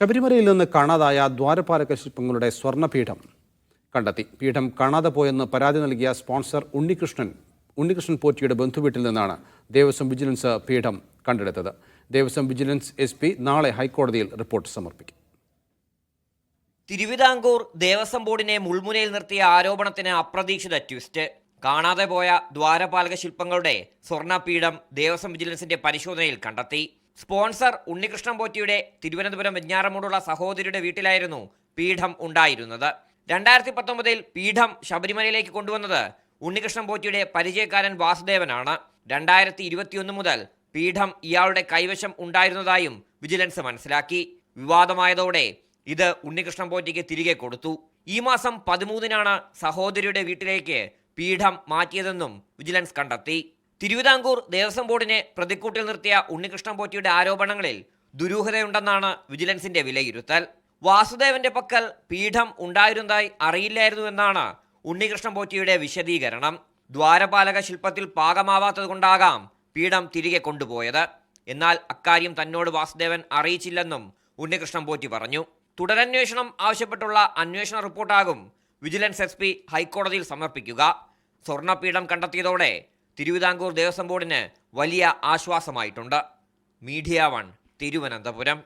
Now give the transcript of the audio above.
ശബരിമലയിൽ നിന്ന് കാണാതായ ദ്വാരപാലക ശില്പങ്ങളുടെ സ്വർണപീഠം കണ്ടെത്തി. പീഠം കാണാതെ പോയെന്ന് പരാതി നൽകിയ സ്പോൺസർ ഉണ്ണികൃഷ്ണൻ ഉണ്ണികൃഷ്ണൻ പോറ്റിയുടെ ബന്ധുവീട്ടിൽ നിന്നാണ് ദേവസ്വം വിജിലൻസ് പീഠം കണ്ടെടുത്തത്. ദേവസ്വം വിജിലൻസ് എസ് നാളെ ഹൈക്കോടതിയിൽ റിപ്പോർട്ട് സമർപ്പിക്കും. തിരുവിതാംകൂർ ദേവസ്വം ബോർഡിനെ മുൾമുനയിൽ നിർത്തിയ ആരോപണത്തിന് അപ്രതീക്ഷിത ട്വിസ്റ്റ്. കാണാതെ പോയ ദ്വാരപാലക ശില്പങ്ങളുടെ സ്വർണപീഠം ദേവസ്വം വിജിലൻസിന്റെ പരിശോധനയിൽ കണ്ടെത്തി. സ്പോൺസർ ഉണ്ണികൃഷ്ണൻ പോറ്റിയുടെ തിരുവനന്തപുരം വെഞ്ഞാറമൂടുള്ള സഹോദരിയുടെ വീട്ടിലായിരുന്നു പീഠം ഉണ്ടായിരുന്നത്. രണ്ടായിരത്തി പത്തൊമ്പതിൽ പീഠം ശബരിമലയിലേക്ക് കൊണ്ടുവന്നത് ഉണ്ണികൃഷ്ണൻ പോറ്റിയുടെ പരിചയക്കാരൻ വാസുദേവനാണ്. രണ്ടായിരത്തി ഇരുപത്തിയൊന്ന് മുതൽ പീഠം ഇയാളുടെ കൈവശം ഉണ്ടായിരുന്നതായും വിജിലൻസ് മനസ്സിലാക്കി. വിവാദമായതോടെ ഇത് ഉണ്ണികൃഷ്ണൻ പോറ്റിക്ക് തിരികെ കൊടുത്തു. ഈ മാസം പതിമൂന്നിനാണ് സഹോദരിയുടെ വീട്ടിലേക്ക് പീഠം മാറ്റിയതെന്നും വിജിലൻസ് കണ്ടെത്തി. തിരുവിതാംകൂർ ദേവസ്വം ബോർഡിനെ പ്രതിക്കൂട്ടിൽ നിർത്തിയ ഉണ്ണികൃഷ്ണൻ പോറ്റിയുടെ ആരോപണങ്ങളിൽ ദുരൂഹതയുണ്ടെന്നാണ് വിജിലൻസിന്റെ വിലയിരുത്തൽ. വാസുദേവന്റെ പക്കൽ പീഠം ഉണ്ടായിരുന്നതായി അറിയില്ലായിരുന്നുവെന്നാണ് ഉണ്ണികൃഷ്ണൻ പോറ്റിയുടെ വിശദീകരണം. ദ്വാരപാലക ശില്പത്തിൽ പാകമാവാത്തതുകൊണ്ടാകാം പീഠം തിരികെ കൊണ്ടുപോയത്. എന്നാൽ അക്കാര്യം തന്നോട് വാസുദേവൻ അറിയിച്ചില്ലെന്നും ഉണ്ണികൃഷ്ണൻ പോറ്റി പറഞ്ഞു. തുടരന്വേഷണം ആവശ്യപ്പെട്ടുള്ള അന്വേഷണ റിപ്പോർട്ടാകും വിജിലൻസ് എസ് ഹൈക്കോടതിയിൽ സമർപ്പിക്കുക. സ്വർണപീഠം കണ്ടെത്തിയതോടെ തിരുവിതാംകൂർ ദേവസ്വം ബോർഡിന് വലിയ ആശ്വാസമായിട്ടുണ്ട്. Media one Thiruvananthapuram.